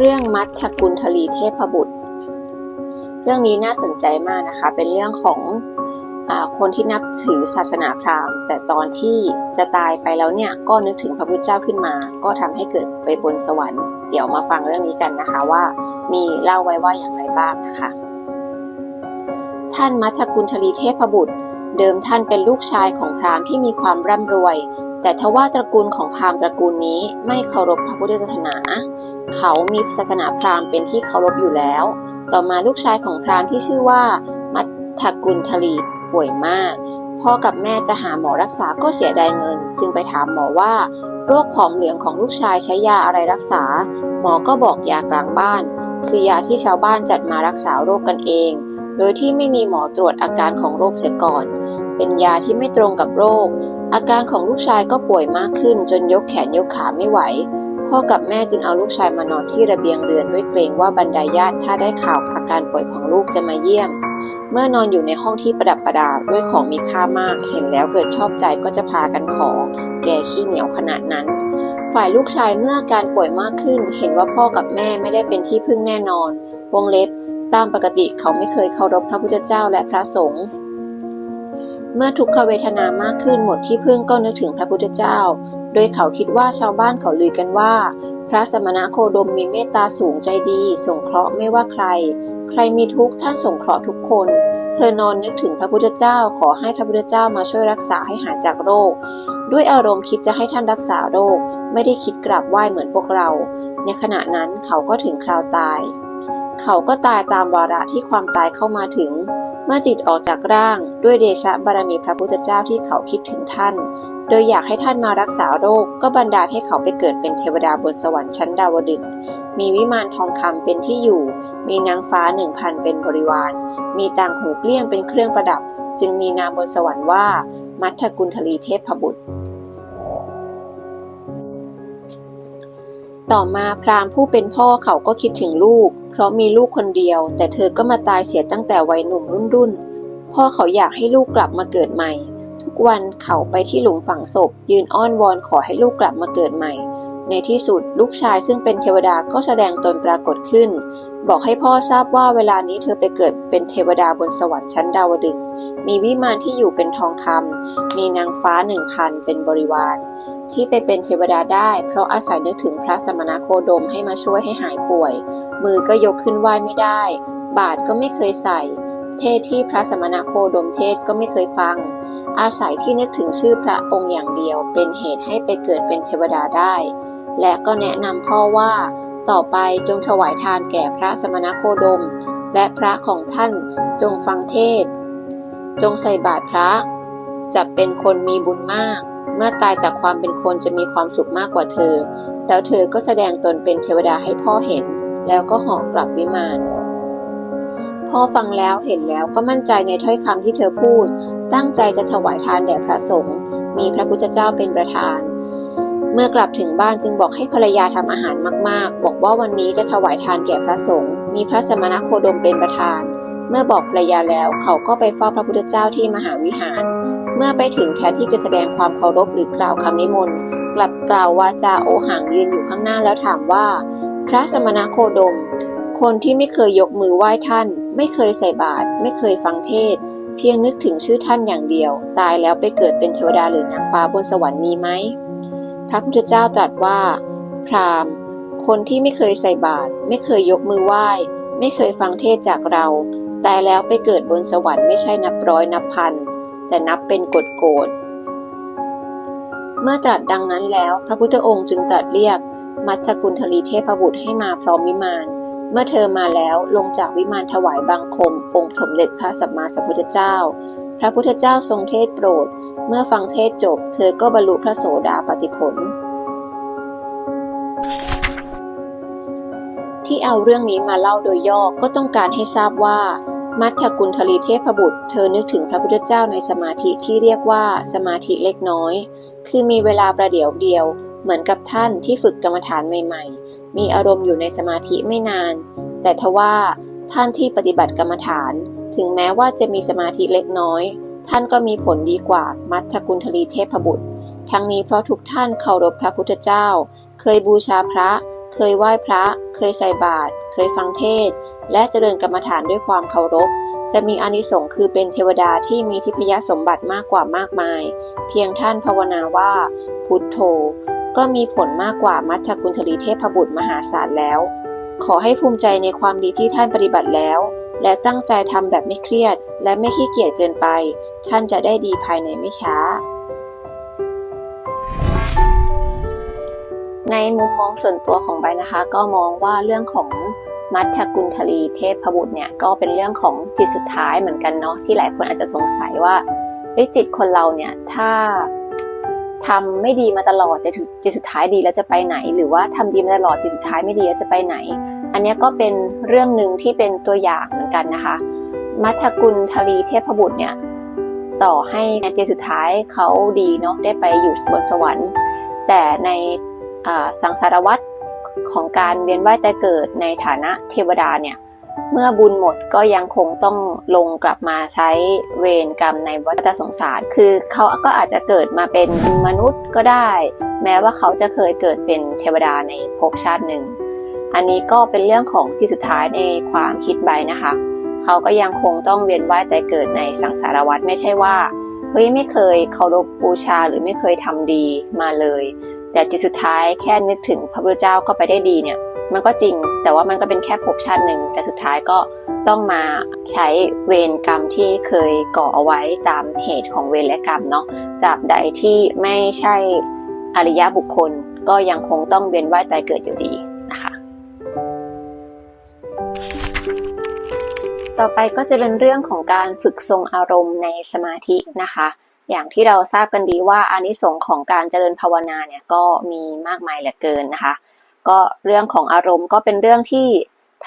เรื่องมัชกุลทลีเทพบุตร เรื่องนี้น่าสนใจมากนะคะ เป็นเรื่องของอคนที่นับถือศาสนาพราหมณ์ แต่ตอนที่จะตายไปแล้วเนี่ย ก็นึกถึงพระพุทธเจ้าขึ้นมา ก็ทำให้เกิดไปบนสวรรค์ เดี๋ยวมาฟังเรื่องนี้กันนะคะว่ามีเล่าไว้ว่าอย่างไรบ้างนะคะ ท่านมัชกุลทลีเทพบุตร เดิมท่านเป็นลูกชายของพราหมณ์ที่มีความร่ำรวย แต่ทว่าตระกูลของพราหมณ์ตระกูลนี้ไม่เคารพพระพุทธศาสนา เขามีศาสนาพราหมณ์เป็นที่เคารพอยู่แล้ว ต่อมาลูกชายของพราหมณ์ที่ชื่อว่า มัทธกุลทลีป่วยมาก พ่อกับแม่จะหาหมอรักษาก็เสียดายเงิน จึงไปถามหมอว่า โรคผอมเหลืองของลูกชายใช้ยาอะไรรักษา หมอก็บอกยากลางบ้าน คือยาที่ชาวบ้านจัดมารักษาโรคกันเอง โดยที่ไม่มีหมอตรวจอาการของโรคเสียก่อน เป็นยาที่ไม่ตรงกับโรค อาการของลูกชายก็ป่วยมากขึ้น จนยกแขนยกขาไม่ไหว พ่อกับแม่จึงเอาลูกชายมานอนที่ระเบียงเรือนด้วยเกรงว่าบรรดาญาติถ้าได้ข่าวอาการป่วยของลูกจะมาเยี่ยม เมื่อนอนอยู่ในห้องที่ประดับประดาด้วยของมีค่ามาก เห็นแล้วเกิดชอบใจก็จะพากันขอ แก่ขี้เหนียวขนาดนั้นฝ่ายลูกชายเมื่ออาการป่วยมากขึ้น เห็นว่าพ่อกับแม่ไม่ได้เป็นที่พึ่งแน่นอน วงเล็บ ตามปกติเขาไม่เคยเคารพพระพุทธเจ้าและพระสงฆ์ เมื่อทุกขเวทนามากขึ้นหมดที่พึ่งก็นึกถึงพระพุทธเจ้า โดยเขาคิดว่าชาวบ้านเขาลือกันว่า พระสมณโคดมมีเมตตาสูงใจดี สงเคราะห์ไม่ว่าใคร ใครมีทุกข์ท่านสงเคราะห์ทุกคน เธอนอนนึกถึงพระพุทธเจ้าขอให้พระพุทธเจ้ามาช่วยรักษาให้หายจากโรค ด้วยอารมณ์คิดจะให้ท่านรักษาโรค ไม่ได้คิดกราบไหว้เหมือนพวกเรา ในขณะนั้นเขาก็ถึงคราวตาย เขาก็ตายตามวาระที่ความตายเข้ามาถึง เมื่อจิตออกจากร่างด้วยเดชะบารมีพระพุทธเจ้าที่เขาคิดถึงท่าน โดยอยากให้ท่านมารักษาโรค ก็บันดาลให้เขาไปเกิดเป็นเทวดาบนสวรรค์ชั้นดาวดึงมีวิมานทองคำเป็นที่อยู่ มีนางฟ้าหนึ่งพันเป็นบริวาร มีต่างหูเกลี้ยงเป็นเครื่องประดับ จึงมีนามบนสวรรค์ว่า มัทธกุลทลีเทพบุตรต่อมาพราหมณ์ผู้เป็นพ่อเขาก็คิดถึงลูก เพราะมีลูกคนเดียว แต่เธอก็มาตายเสียตั้งแต่วัยหนุ่มรุ่นรุ่นพ่อเขาอยากให้ลูกกลับมาเกิดใหม่ ทุกวันเขาไปที่หลุมฝังศพ ยืนอ้อนวอนขอให้ลูกกลับมาเกิดใหม่ ในที่สุดลูกชายซึ่งเป็นเทวดาก็แสดงตนปรากฏขึ้น บอกให้พ่อทราบว่าเวลานี้เธอไปเกิดเป็นเทวดาบนสวรรค์ชั้นดาวดึงมีวิมานที่อยู่เป็นทองคำมีนางฟ้าหนึ่งพันเป็นบริวาร ที่ไปเป็นเทวดาได้ เพราะอาศัยนึกถึงพระสมณโคดมให้มาช่วยให้หายป่วย มือก็ยกขึ้นไหว้ไม่ได้ บาทก็ไม่เคยใส่ เทศที่พระสมณโคดมเทศก็ไม่เคยฟัง อาศัยที่นึกถึงชื่อพระองค์อย่างเดียวเป็นเหตุให้ไปเกิดเป็นเทวดาได้ และก็แนะนำพ่อว่า ต่อไปจงถวายทานแก่พระสมณโคดม และพระของท่านจงฟังเทศ จงใส่บาตรพระจะเป็นคนมีบุญมาก เมื่อตายจากความเป็นคนจะมีความสุขมากกว่าเธอ แล้วเธอก็แสดงตนเป็นเทวดาให้พ่อเห็น แล้วก็หอกลับวิมานพ่อฟังแล้วเห็นแล้วก็มั่นใจในถ้อยคำที่เธอพูด ตั้งใจจะถวายทานแด่พระสงฆ์มีพระพุทธเจ้าเป็นประธาน เมื่อกลับถึงบ้านจึงบอกให้ภรรยาทำอาหารมากๆ บอกว่าวันนี้จะถวายทานแก่พระสงฆ์มีพระสมณโคดมเป็นประธาน เมื่อบอกภรรยาแล้วเขาก็ไปเฝ้าพระพุทธเจ้าที่มหาวิหาร เมื่อไปถึงแทนที่จะแสดงความเคารพหรือกล่าวคำนิมนต์ กลับกล่าววาจาโอหังยืนอยู่ข้างหน้าแล้วถามว่า พระสมณโคดม คนที่ไม่เคยยกมือไหว้ท่าน ไม่เคยใส่บาตรไม่เคยฟังเทศ เพียงนึกถึงชื่อท่านอย่างเดียว ตายแล้วไปเกิดเป็นเทวดาหรือนางฟ้าบนสวรรค์มีไหมพระพุทธเจ้าตรัสว่า พราหมณ์ คนที่ไม่เคยใส่บาตรไม่เคยยกมือไหว้ ไม่เคยฟังเทศจากเรา ตายแล้วไปเกิดบนสวรรค์ไม่ใช่นับร้อยนับพัน แต่นับเป็นกฎโกฎเมื่อตรัสดังนั้นแล้ว พระพุทธองค์จึงตรัสเรียก มัทกุลทลีเทพบุตรให้มาพร้อมวิมาน เมื่อเธอมาแล้วลงจากวิมานถวายบังคม องค์สมเด็จพระสัมมาสัมพุทธเจ้า พระพุทธเจ้าทรงเทศโปรด เมื่อฟังเทศจบ เธอก็บรรลุพระโสดาปติผล ที่เอาเรื่องนี้มาเล่าโดยย่อก็ต้องการให้ทราบว่า มัทธกุลทลีเทพบุตร เธอนึกถึงพระพุทธเจ้าในสมาธิที่เรียกว่าสมาธิเล็กน้อย คือมีเวลาประเดี๋ยวเดียว เหมือนกับท่านที่ฝึกกรรมฐานใหม่ ๆ มีอารมณ์อยู่ในสมาธิไม่นาน แต่ทว่าท่านที่ปฏิบัติกรรมฐาน ถึงแม้ว่าจะมีสมาธิเล็กน้อย ท่านก็มีผลดีกว่ามัทธกุลทลีเทพบุตร ทั้งนี้เพราะทุกท่านเคารพพระพุทธเจ้า เคยบูชาพระ เคยไหว้พระ เคยใส่บาตร เคยฟังเทศ และเจริญกรรมฐานด้วยความเคารพ จะมีอานิสงส์คือเป็นเทวดาที่มีทิพยสมบัติมากกว่ามากมาย เพียงท่านภาวนาว่า พุทโธ ก็มีผลมากกว่ามัทธกุณฑลีเทพบุตรมหาศาลแล้ว ขอให้ภูมิใจในความดีที่ท่านปฏิบัติแล้ว และตั้งใจทำแบบไม่เครียด และไม่ขี้เกียจเกินไป ท่านจะได้ดีภายในไม่ช้า ในมุมมองส่วนตัวของใบนะคะ ก็มองว่าเรื่องของมัทธกุณฑลีเทพบุตรเนี่ยก็เป็นเรื่องของจิตสุดท้ายเหมือนกันเนาะที่หลายคนอาจจะสงสัยว่าเอ้จิตคนเราเนี่ยถ้าทำไม่ดีมาตลอดแต่จิตสุดท้ายดีแล้วจะไปไหน หรือว่าทำดีมาตลอดจิตสุดท้ายไม่ดีแล้วจะไปไหน อันนี้ก็เป็นเรื่องหนึ่งที่เป็นตัวอย่างเหมือนกันนะคะ มัทธกุณฑลีเทพบุตรเนี่ยต่อให้ในจิตสุดท้ายเขาดีเนาะได้ไปอยู่บนสวรรค์ แต่ใน สังสารวัฏของการเวียนว่ายแตายเกิดในฐานะเทวดาเนี่ยเมื่อบุญหมดก็ยังคงต้องลงกลับมาใช้เวรกรรมในวัฏสงสาร คือเขาก็อาจจะเกิดมาเป็นมนุษย์ก็ได้ แม้ว่าเขาจะเคยเกิดเป็นเทวดาในภพชาติหนึ่ง อันนี้ก็เป็นเรื่องของที่สุดท้ายในความคิดใบนะคะ เขาก็ยังคงต้องเวียนว่ายแต่เกิดในสังสารวัฏไม่ใช่ว่าเฮ้ยไม่เคยเคารพบูชาหรือไม่เคยทำดีมาเลย แต่จิตสุดท้ายแค่นึกถึงพระพุทธเจ้าก็ไปได้ดีเนี่ย มันก็จริง แต่ว่ามันก็เป็นแค่ภพชาติหนึ่ง แต่สุดท้ายก็ต้องมาใช้เวรกรรมที่เคยก่อเอาไว้ตามเหตุของเวรและกรรมเนาะตราบใดที่ไม่ใช่อริยบุคคลก็ยังคงต้องเวียนว่ายตายเกิดอยู่ดีนะคะต่อไปก็จะเป็นเรื่องของการฝึกทรงอารมณ์ในสมาธินะคะ อย่างที่เราทราบกันดีว่าอานิสงส์ของการเจริญภาวนาเนี่ยก็มีมากมายเหลือเกินนะคะ ก็เรื่องของอารมณ์ก็เป็นเรื่องที่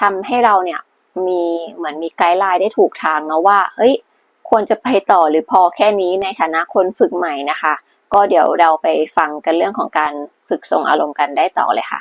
ทำให้เราเนี่ยมีเหมือนมีไกด์ไลน์ได้ถูกทางเนาะว่าเฮ้ยควรจะไปต่อหรือพอแค่นี้ในฐานะคนฝึกใหม่นะคะ ก็เดี๋ยวเราไปฟังกันเรื่องของการฝึกทรงอารมณ์กันได้ต่อเลยค่ะ